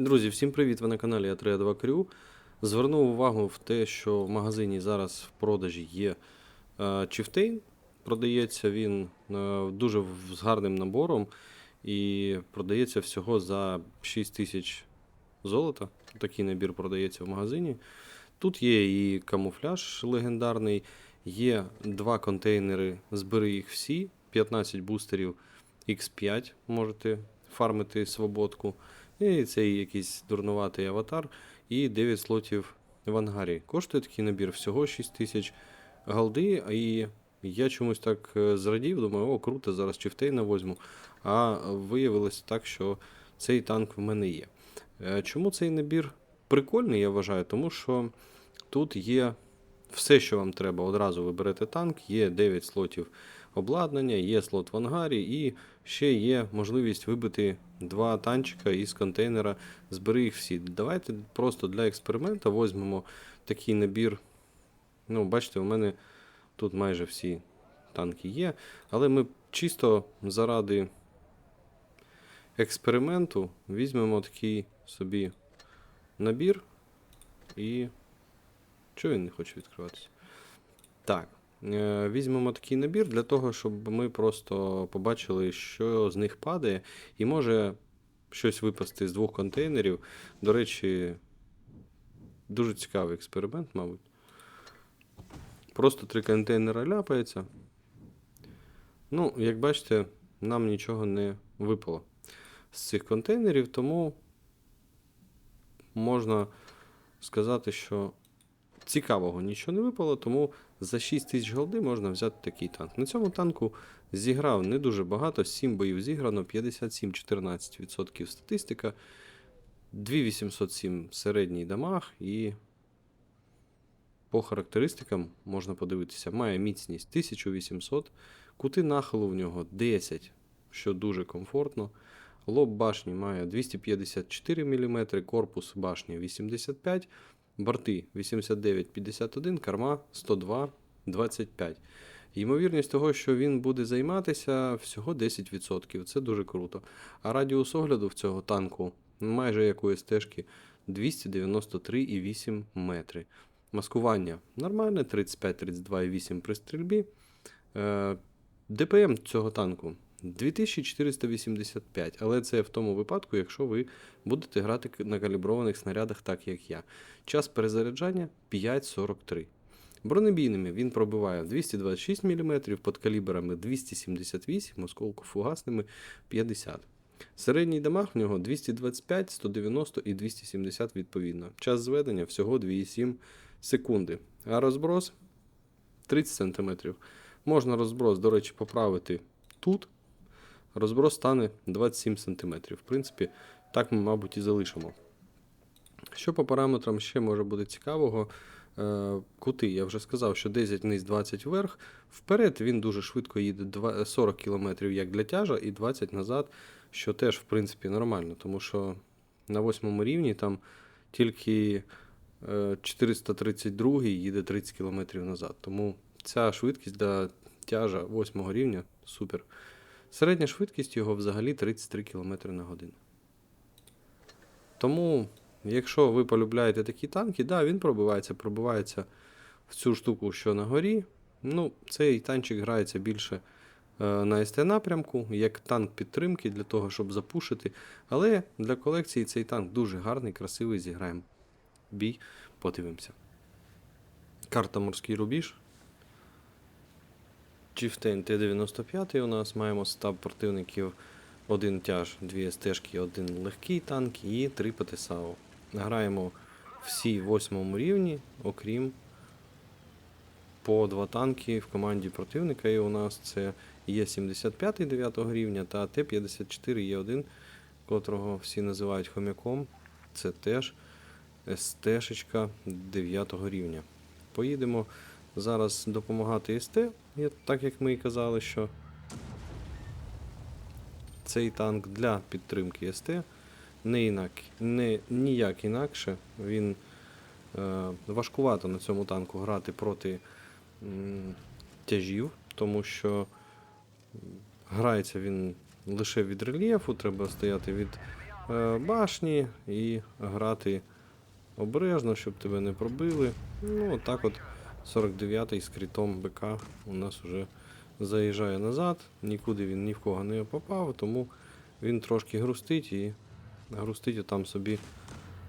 Друзі, всім привіт! Ви на каналі А32 Крю. Звернув увагу в те, що в магазині зараз в продажі є е, Chieftain. Продається він е, дуже з гарним набором і продається всього за 6 тисяч золота. Такий набір продається в магазині. Тут є і камуфляж легендарний, є два контейнери, збери їх всі, 15 бустерів X5 можете фармити свободку. І цей якийсь дурнуватий аватар, і 9 слотів в ангарі. Коштує такий набір всього 6 тисяч голди, і я чомусь так е, зрадів, думаю, о, круто, зараз чифтейна возьму. А виявилось так, що цей танк в мене є. Е, Чому цей набір прикольний, я вважаю, тому що тут є все, що вам треба. Одразу ви берете танк, є 9 слотів обладнання, є слот в ангарі, і ще є можливість вибити два танчика із контейнера. Збери їх всі. Давайте просто для експерименту візьмемо такий набір. Ну, бачите, у мене тут майже всі танки є. Але ми чисто заради експерименту візьмемо такий собі набір. І. Чого він не хоче відкриватися? Так. Е, Візьмемо такий набір для того, щоб ми просто побачили, що з них падає, і може щось випасти з двох контейнерів. До речі, дуже цікавий експеримент, мабуть. Просто три контейнера ляпається. Ну, як бачите, нам нічого не випало з цих контейнерів, тому можна сказати, що цікавого нічого не випало, тому за 6 тисяч голди можна взяти такий танк. На цьому танку зіграв не дуже багато, 7 боїв зіграно, 57-14% статистика, 2807 середній дамаг і по характеристикам можна подивитися, має міцність 1800, кути нахилу в нього 10, що дуже комфортно. Лоб башні має 254 мм, корпус башні 85 борти 89-51, карма 102-25. Ймовірність того, що він буде займатися, всього 10%. Це дуже круто. А радіус огляду в цього танку майже як у СТ-шки 293,8 метри. Маскування нормальне, 35-32,8 при стрільбі. Е, ДПМ цього танку 2485, але це в тому випадку, якщо ви будете грати на каліброваних снарядах, так як я. Час перезаряджання 5,43. Бронебійними він пробиває 226 мм, під калібрами 278, осколку фугасними 50. Середній дамаг в нього 225, 190 і 270 відповідно. Час зведення всього 2,7 секунди. А розброс 30 см. Можна розброс, до речі, поправити тут. Розброс стане 27 см. В принципі, так ми, мабуть, і залишимо. Що по параметрам ще може бути цікавого? Е, Кути, я вже сказав, що 10 вниз, 20 вверх. Вперед він дуже швидко їде 40 км як для тяжа, і 20 назад, що теж, в принципі, нормально, тому що на восьмому рівні там тільки е, 432 їде 30 км назад. Тому ця швидкість для тяжа 8 рівня супер. Середня швидкість його взагалі 33 км на годину. Тому, якщо ви полюбляєте такі танки, да, він пробивається, пробивається в цю штуку, що на горі. Ну, цей танчик грається більше е, на СТ напрямку, як танк підтримки для того, щоб запушити. Але для колекції цей танк дуже гарний, красивий, зіграємо. Бій, подивимося. Карта Морський рубіж. Chieftain Т-95 у нас маємо стаб противників. Один тяж, дві стежки, один легкий танк і три ПТСАУ. Граємо всі восьмому рівні, окрім по два танки в команді противника. І у нас це є 75 9 рівня та Т-54 є один, котрого всі називають хомяком. Це теж СТ-шечка 9 рівня. Поїдемо зараз допомагати СТ, так як ми і казали, що цей танк для підтримки СТ. Не інак, не, ніяк інакше. Він е, важкувато на цьому танку грати проти м, тяжів, тому що грається він лише від рельєфу, треба стояти від е, башні і грати обережно, щоб тебе не пробили. Ну, отак от 49-й з крітом БК у нас вже заїжджає назад, нікуди він ні в кого не попав, тому він трошки грустить і грустить там собі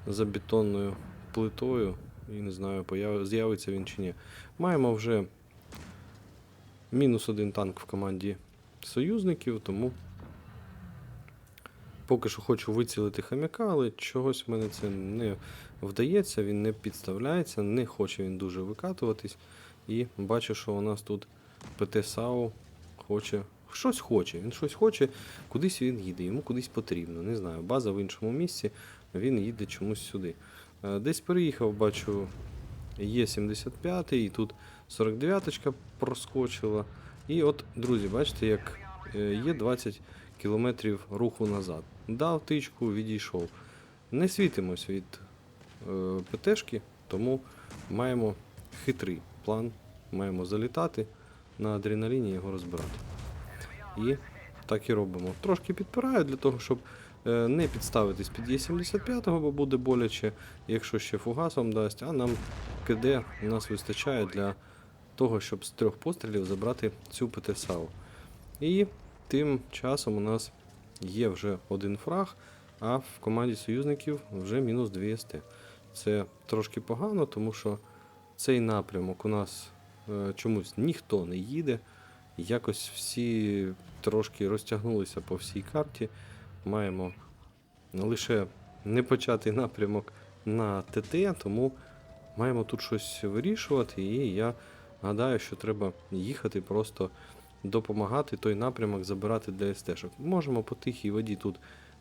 за бетонною плитою. І не знаю, з'явиться він чи ні. Маємо вже мінус один танк в команді союзників, тому поки що хочу вицілити хам'яка, але чогось в мене це не вдається, він не підставляється, не хоче він дуже викатуватись. І бачу, що у нас тут ПТ САУ хоче. Щось хоче, він щось хоче, кудись він їде, йому кудись потрібно. Не знаю, база в іншому місці, він їде чомусь сюди. Е, Десь переїхав, бачу, є 75 і тут 49-ка проскочила. І от, друзі, бачите, як е, є 20 кілометрів руху назад. Дав тичку, відійшов. Не світимось від е, ПТшки, тому маємо хитрий план. Маємо залітати на адреналіні його розбирати. І так і робимо. Трошки підпираю для того, щоб е, не підставитись під Є75, бо буде боляче, якщо ще фугасом дасть, а нам КД у нас вистачає для того, щоб з трьох пострілів забрати цю ПТСАУ. І тим часом у нас є вже один фраг, а в команді союзників вже мінус 2 СТ. Це трошки погано, тому що цей напрямок у нас е, чомусь ніхто не їде. Якось всі трошки розтягнулися по всій карті. Маємо лише непочатий напрямок на ТТ, тому маємо тут щось вирішувати. І я гадаю, що треба їхати просто допомагати той напрямок забирати для СТ-шок. Можемо по тихій воді тут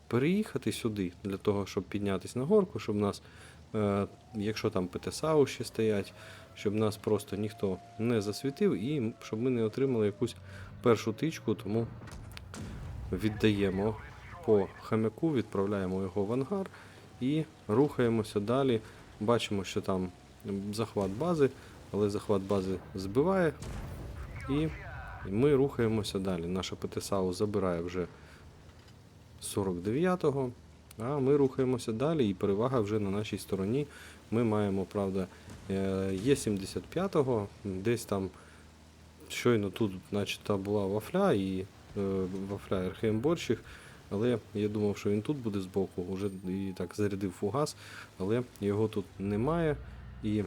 переїхати сюди, для того, щоб піднятися на горку, щоб нас, е, якщо там ПТСАУ ще стоять, щоб нас просто ніхто не засвітив і щоб ми не отримали якусь першу тичку, тому віддаємо по хам'яку, відправляємо його в ангар і рухаємося далі. Бачимо, що там захват бази, але захват бази збиває. І ми рухаємося далі. Наша ПТСАУ забирає вже 49-го, а ми рухаємося далі, і перевага вже на нашій стороні. Ми маємо, правда, е, є 75-го, десь там щойно тут, начебто, була вафля і е, вафля РХМ Борщик, але я думав, що він тут буде збоку, вже і так зарядив фугас, але його тут немає. І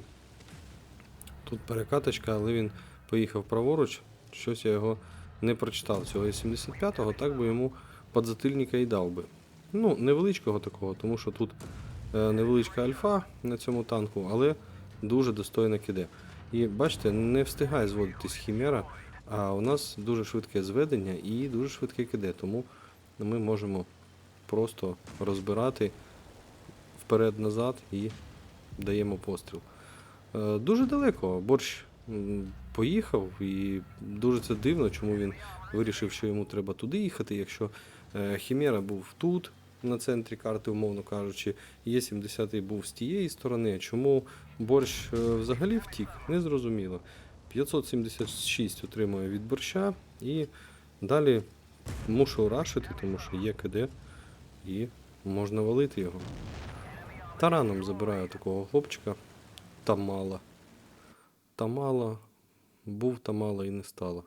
тут перекаточка, але він поїхав праворуч. Щось я його не прочитав цього 75-го, так би йому подзатильника і дав би. Ну, невеличкого такого, тому що тут е, невеличка альфа на цьому танку, але дуже достойно киде. І бачите, не встигає зводитись хімера, а у нас дуже швидке зведення і дуже швидке киде, тому ми можемо просто розбирати вперед-назад і даємо постріл. Е, Дуже далеко. Борщ поїхав, і дуже це дивно, чому він вирішив, що йому треба туди їхати, якщо е, Хімера був тут, на центрі карти, умовно кажучи, Є70 був з тієї сторони. Чому борщ е, взагалі втік, не зрозуміло. 576 отримує від борща і далі мушу рашити, тому що є КД і можна валити його. Тараном забираю такого хлопчика. Тамала. Тамала. Був Тамала і не стало.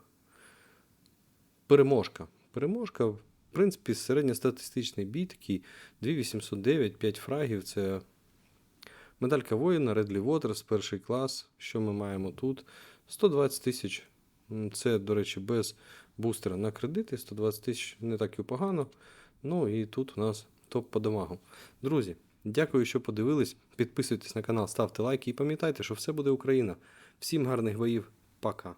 Переможка. Переможка, в принципі, середньостатистичний бій такий. 2809, 5 фрагів. Це медалька воїна, Редлі Waters, перший клас. Що ми маємо тут? 120 тисяч. Це, до речі, без бустера на кредити. 120 тисяч не так і погано. Ну і тут у нас топ по дамагу. Друзі, дякую, що подивились. Підписуйтесь на канал, ставте лайки і пам'ятайте, що все буде Україна. Всім гарних боїв. Пока.